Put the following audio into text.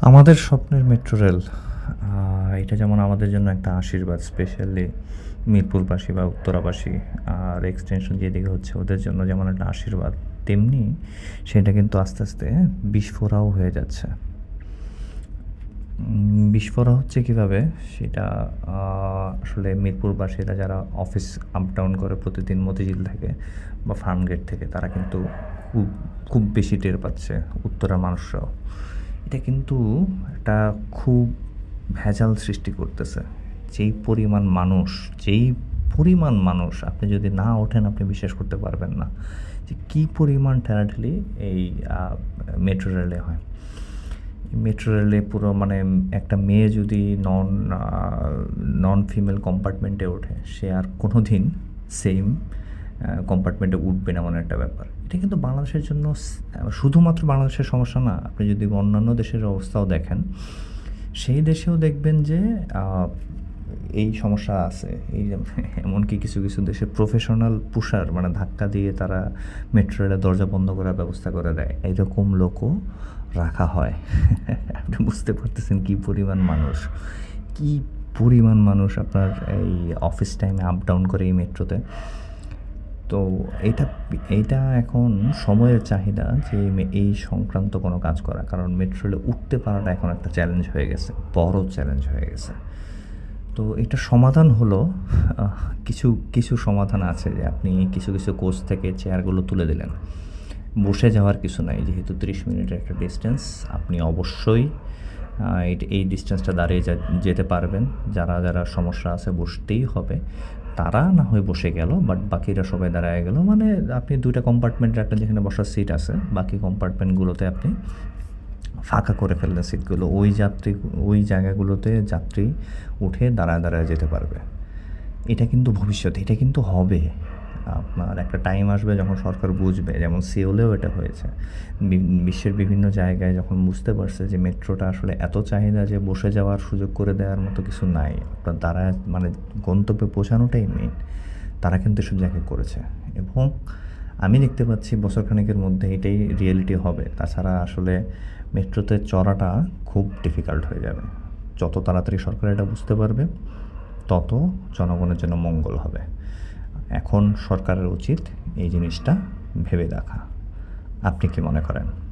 আমাদের স্বপ্নের metro rail এটা যেমন আমাদের জন্য একটা আশীর্বাদ স্পেশালি মিরপুরবাসী বা উত্তরাবাসী, আর এক্সটেনশন যেদিকে হচ্ছে ওদের জন্য যেমন একটা আশীর্বাদ, তেমনি সেটা কিন্তু আস্তে আস্তে বিস্ফোরাও হয়ে যাচ্ছে। বিস্ফোরা হচ্ছে কীভাবে? সেটা আসলে মিরপুরবাসীরা যারা অফিস আপ ডাউন করে প্রতিদিন মতিঝিল থেকে বা ফার্মগেট থেকে, তারা কিন্তু খুব খুব বেশি টের পাচ্ছে উত্তরা মানুষরাও। এটা কিন্তু একটা খুব ভেজাল সৃষ্টি করতেছে। যেই পরিমাণ মানুষ, যেই পরিমাণ মানুষ, আপনি যদি না ওঠেন, আপনি বিশ্বাস করতে পারবেন না যে কী পরিমাণ ট্যারাটলি এই মেট্রো রেলে হয়। মেট্রো রেলে পুরো মানে একটা মেয়ে যদি নন নন ফিমেল কম্পার্টমেন্টে ওঠে, সে আর কোনো দিন সেম কম্পার্টমেন্টে উঠবে না এমন একটা ব্যাপার। এটা কিন্তু বাংলাদেশের জন্য শুধুমাত্র বাংলাদেশের সমস্যা না, আপনি যদি অন্যান্য দেশের অবস্থাও দেখেন, সেই দেশেও দেখবেন যে এই সমস্যা আছে। এই এমনকি কিছু কিছু দেশে প্রফেশনাল পুষার মানে ধাক্কা দিয়ে তারা মেট্রো রেলের দরজা বন্ধ করার ব্যবস্থা করে দেয়। এইরকম লোকও রাখা হয়। আপনি বুঝতে পারতেছেন কী পরিমাণ মানুষ। কী পরিমাণ মানুষ আপনার এই অফিস টাইমে আপ ডাউন করে এই মেট্রোতে তো এইটা এইটা এখন সময়ের চাহিদা যে এই সংক্রান্ত কোনো কাজ করা। কারণ মেট্রো রেলে উঠতে পারাটা এখন একটা চ্যালেঞ্জ হয়ে গেছে, বড় চ্যালেঞ্জ হয়ে গেছে। তো এটা সমাধান হলো কিছু কিছু সমাধান আছে যে আপনি কিছু কিছু কোচ থেকে চেয়ারগুলো তুলে দিলেন। বসে যাওয়ার কিছু নাই, যেহেতু তিরিশ মিনিটের একটা ডিস্টেন্স আপনি অবশ্যই এই- ডিস্টেন্সটা দাঁড়িয়ে যেতে পারবেন। যারা যারা সমস্যা আছে, বসতেই হবে। তারা না হয়ে বসে গেল বাট বাকিরা সবাই দাঁড়ায় গেল। মানে আপনি দুইটা কম্পার্টমেন্টের একটা যেখানে বসার সিট আছে, বাকি কম্পার্টমেন্টগুলোতে আপনি ফাঁকা করে ফেললেন সিটগুলো ওই যাত্রী, ওই জায়গাগুলোতে যাত্রী উঠে দাঁড়ায় দাঁড়ায় যেতে পারবে। এটা কিন্তু ভবিষ্যতে, এটা কিন্তু হবে। আপনার একটা টাইম আসবে যখন সরকার বুঝবে, যেমন সিওলেও এটা হয়েছে। বিশ্বের বিভিন্ন জায়গায় যখন বুঝতে পারছে যে মেট্রোটা আসলে এত চাহিদা যে বসে যাওয়ার সুযোগ করে দেওয়ার মতো কিছু নাই আপনার দাঁড়ায় মানে গন্তব্যে পৌঁছানোটাই মেইন তারা কিন্তু এসব জায়গায় করেছে। এবং আমি দেখতে পাচ্ছি বছরখানেকের মধ্যে এটাই রিয়েলিটি হবে। তাছাড়া আসলে মেট্রোতে চড়াটা খুব ডিফিকাল্ট হয়ে যাবে। যত তাড়াতাড়ি সরকার এটা বুঝতে পারবে, তত জনগণের জন্য মঙ্গল হবে। এখন সরকারের উচিত এই জিনিসটা ভেবে দেখা। আপনি কি মনে করেন?